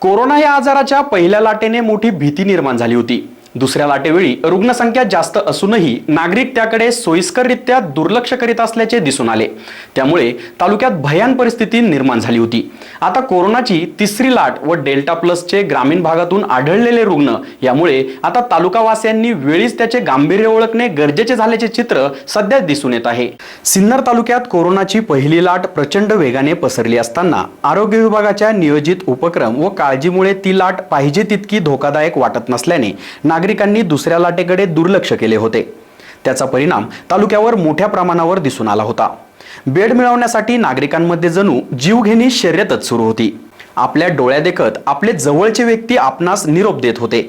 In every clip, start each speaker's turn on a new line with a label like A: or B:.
A: Corona या आजाराच्या पहिल्या लाटेने मोठी भीती निर्माण झाली होती. दुसऱ्या लाटेवेळी रुग्णसंख्या जास्त असूनही नागरिक त्याकडे सोयीस्कररित्या दुर्लक्ष करीत असल्याचे दिसून आले. त्यामुळे तालुक्यात भयान परिस्थिती निर्माण झाली होती. आता कोरोनाची तिसरी लाट व डेल्टा प्लसचे ग्रामीण भागातून आढळलेले रुग्ण यामुळे आता तालुकावासियांनी वेळीच त्याचे गांभीर्य ओळखणे गरजेचे झाल्याचे चित्र सध्या दिसून येत आहे. सिन्नर तालुक्यात कोरोनाची पहिली लाट प्रचंड वेगाने पसरली असताना आरोग्य विभागाच्या नियोजित उपक्रम व काळजीमुळे ती लाट पाहिजे तितकी धोकादायक वाटत नसल्याने नागरिकांनी दुसऱ्या लाटेकडे दुर्लक्ष केले होते. त्याचा परिणाम तालुक्यावर मोठ्या प्रमाणावर दिसून आला होता. बेड मिळवण्यासाठी नागरिकांमध्ये जणू जीवघेणी शर्यतच सुरू होती. आपल्या डोळ्यादेखत आपले जवळचे व्यक्ती आपणास निरोप देत होते.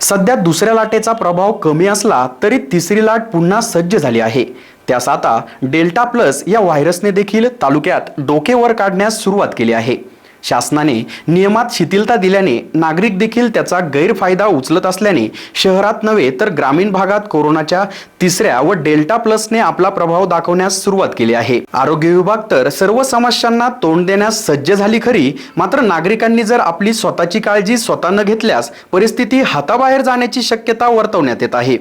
A: सध्या दुसऱ्या लाटेचा प्रभाव कमी असला तरी तिसरी लाट पुन्हा सज्ज झाली आहे. त्यास आता डेल्टा प्लस या व्हायरसने देखील तालुक्यात डोके वर काढण्यास सुरुवात केली आहे. शासनाने नियमात शिथिलता दिल्याने नागरिक देखील त्याचा गैरफायदा उचलत असल्याने शहरात नव्हे तर ग्रामीण भागात कोरोनाच्या तिसऱ्या व डेल्टा प्लसने आपला प्रभाव दाखवण्यास सुरुवात केली आहे. आरोग्य विभाग तर सर्व समस्यांना तोंड देण्यास सज्ज झाली खरी मात्र नागरिकांनी जर आपली स्वतःची काळजी स्वतः न घेतल्यास परिस्थिती हाताबाहेर जाण्याची शक्यता वर्तवण्यात येत आहे.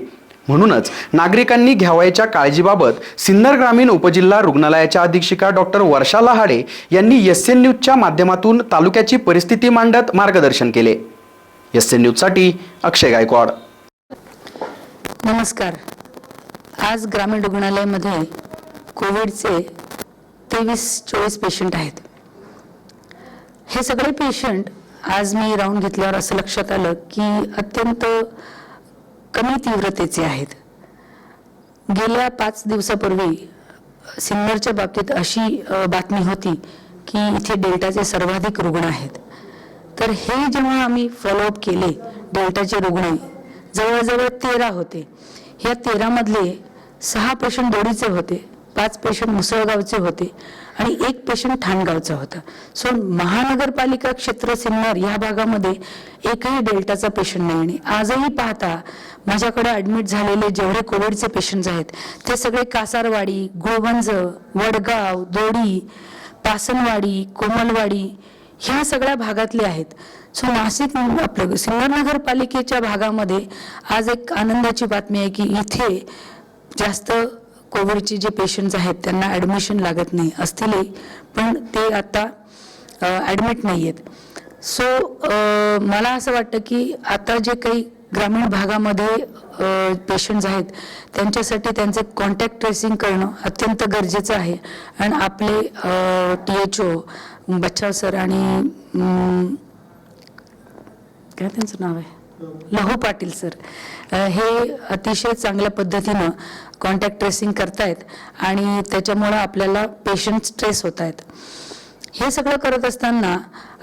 A: म्हणूनच नागरिकांनी घ्यावयाच्या काळजीबाबत सिन्नर ग्रामीण उपजिल्हा रुग्णालयाच्या अधीक्षिका डॉक्टर वर्षा लहाडे यांनी एस एन न्यूजच्या माध्यमातून तालुक्याची परिस्थिती मांडत मार्गदर्शन केले. एस एन न्यूजसाठी अक्षय गायकवाड.
B: नमस्कार. आज ग्रामीण रुग्णालयामध्ये कोविडचे तेवीस चोवीस पेशंट आहेत. हे सगळे पेशंट आज मी राहून घेतल्यावर असं लक्षात आलं की अत्यंत कमी तीव्रतेचे आहेत. गेल्या पाच दिवसापूर्वी सिन्नरच्या बाबतीत अशी बातमी होती की इथे डेल्टाचे सर्वाधिक रुग्ण आहेत. तर हे जेव्हा आम्ही फॉलोअप केले डेल्टाचे रुग्ण जवळजवळ तेरा होते. ह्या तेरामधले सहा पेशंट दोडीचे होते. पाच पेशंट मुसळगावचे होते आणि एक पेशंट ठाणगावचा होता. सो महानगरपालिका क्षेत्र सिन्नर या भागामध्ये एकही डेल्टाचा पेशंट नाही आणि आजही पाहता माझ्याकडे ॲडमिट झालेले जेवढे कोविडचे पेशंट्स आहेत ते सगळे कासारवाडी गोवंज वडगाव दोडी पासनवाडी कोमलवाडी ह्या सगळ्या भागातले आहेत. सो नाशिक आपलं सिन्नर नगरपालिकेच्या भागामध्ये आज एक आनंदाची बातमी आहे की इथे जास्त कोविडचे जे पेशंट्स आहेत त्यांना ॲडमिशन लागत नाही असतीलही पण ते आता ॲडमिट नाही आहेत सो मला असं वाटतं की आता जे काही ग्रामीण भागामध्ये पेशंट्स आहेत त्यांच्यासाठी त्यांचं कॉन्टॅक्ट ट्रेसिंग करणं अत्यंत गरजेचं आहे. आणि आपले टी एच ओ बच्चा सर आणि काय त्यांचं नाव आहे? लहू पाटील सर हे अतिशय चांगल्या पद्धतीनं कॉन्टॅक्ट ट्रेसिंग करतायत आणि त्याच्यामुळं आपल्याला पेशंट स्ट्रेस होत आहेत हे सगळं करत असताना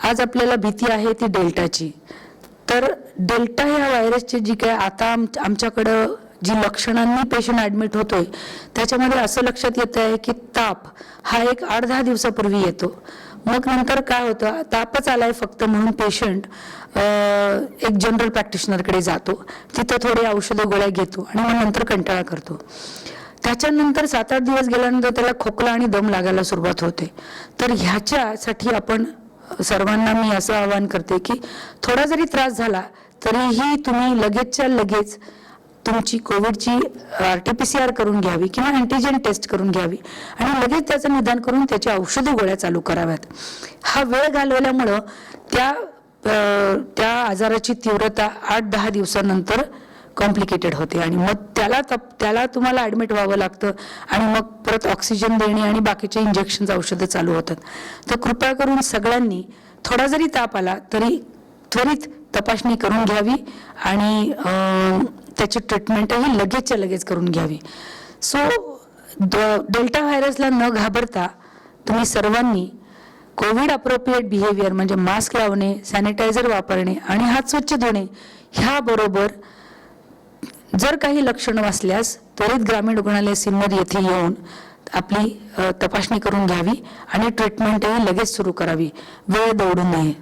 B: आज आपल्याला भीती आहे ती डेल्टाची. तर डेल्टा ह्या व्हायरसची जी काय आता आम आमच्याकडं जी लक्षणांनी पेशंट ॲडमिट होतोय त्याच्यामध्ये असं लक्षात येत आहे की ताप हा एक आठ दहा दिवसापूर्वी येतो. मग नंतर काय होतं तापच आलाय फक्त म्हणून पेशंट एक जनरल प्रॅक्टिशनरकडे जातो. तिथं थोडी औषधं गोळ्या घेतो आणि मग नंतर कंटाळा करतो. त्याच्यानंतर सात आठ दिवस गेल्यानंतर त्याला खोकला आणि दम लागायला सुरुवात होते. तर ह्याच्यासाठी आपण सर्वांना मी असं आवाहन करते की थोडा जरी त्रास झाला तरीही तुम्ही लगेचच्या लगेच तुमची कोविडची R T P C R करून घ्यावी किंवा अँटीजेन टेस्ट करून घ्यावी आणि लगेच त्याचं निदान करून त्याची औषधी गोळ्या चालू कराव्यात. हा वेळ घालवल्यामुळं त्या त्या आजाराची तीव्रता आठ दहा दिवसानंतर कॉम्प्लिकेटेड होते आणि मग त्याला तप त्याला तुम्हाला ॲडमिट व्हावं लागतं आणि मग परत ऑक्सिजन देणे आणि बाकीचे इंजेक्शन्स औषधं चालू होतात. तर कृपया करून सगळ्यांनी थोडा जरी ताप आला तरी त्वरित तपासणी करून घ्यावी आणि त्याची ट्रीटमेंटही लगेचच्या लगेच करून घ्यावी. सो डेल्टा व्हायरसला न घाबरता तुम्ही सर्वांनी कोविड अप्रोप्रिएट बिहेवियर म्हणजे मास्क लावणे सॅनिटायझर वापरणे आणि हात स्वच्छ धुणे ह्याबरोबर जर काही लक्षणं असल्यास त्वरित ग्रामीण रुग्णालय सिन्नर येथे येऊन आपली तपासणी करून घ्यावी आणि ट्रीटमेंटही लगेच सुरू करावी. वेळ दौडू नये.